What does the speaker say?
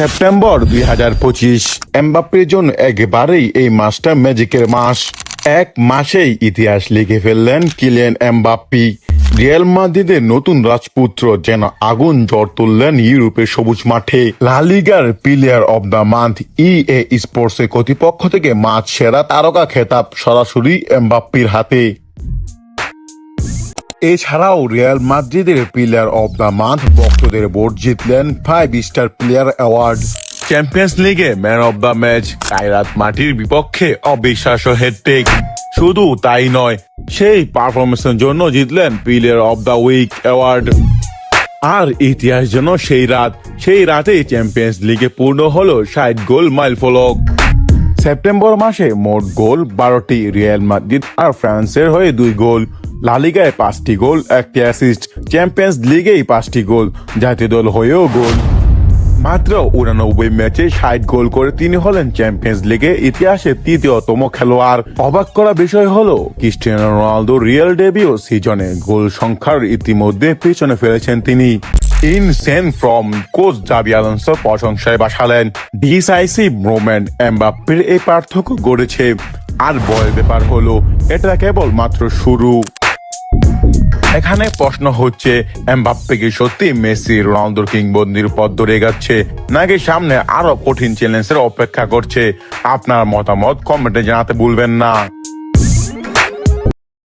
September দুই হাজার পঁচিশ, এমবাপ্পের জন্য একেবারেই এই মাসটা ম্যাজিকের মাস। এক মাসেই ইতিহাস লিখে ফেললেন কিলিয়ান এমবাপ্পি। রিয়াল মাদ্রিদের নতুন রাজপুত্র যেন আগুন জ্বর তুললেন ইউরোপের সবুজ মাঠে। লালিগার player of the month E A sports এর কর্তৃপক্ষ থেকে মাছ সেরা তারকা খেতাব সরাসরি এমবাপ্পির হাতে। এছাড়াও রিয়াল মাদ্রিদের প্লেয়ার অব দ্য মান্থ ভক্তদের ভোট জিতলেন five star player award champions লিগে man of the match Kairat মাটির বিপক্ষে অবিশ্বাস্য হেডটেক শুধু তাই নয়, সেই পারফরমেন্সের জন্য জিতলেন player of the week award আর ইতিহাস যেন সেই রাত, সেই রাতেই চ্যাম্পিয়ন্স লিগে পূর্ণ হলো ষাট গোল মাইল ফলক। সেপ্টেম্বর মাসে মোট গোল বারোটি রিয়াল মাদ্রিদ আর ফ্রান্সের হয়ে দুই গোল। লালিগায় পাঁচটি গোল, একটি অ্যাসিস্ট চ্যাম্পিয়ন্স লিগেই পাঁচটি গোল, জাতীয় দল হয়েও গোল। মাত্র উনানব্বই ম্যাচে ষাট গোল করে তিনি হলেন চ্যাম্পিয়ন্স লিগে ইতিহাসে তৃতীয়তম খেলোয়াড়। অবাক করা বিষয় হলো, ক্রিস্টিয়ানো রোনালদো রিয়াল ডেবিও সিজনে গোল সংখ্যার ইতিমধ্যে পিছনে ফেলেছেন তিনি। ইন সেন ফ্রম কোচ জাবি আলোনসো প্রশংসায় বাসালেন, ডিসাইসিভ মোমেন্ট এমবাপ্পের এই পার্থক্য গড়েছে। আর বয়ের ব্যাপার হলো, এটা কেবল মাত্র শুরু। এখানে প্রশ্ন হচ্ছে, এমবাপ্পে কি সত্যি মেসি, রোনালদোর কিংবন্দির পথ ধরে গেছে নাকি সামনে আরও কঠিন চ্যালেঞ্জের অপেক্ষা করছে? আপনার মতামত কমেন্টে জানাতে ভুলবেন না।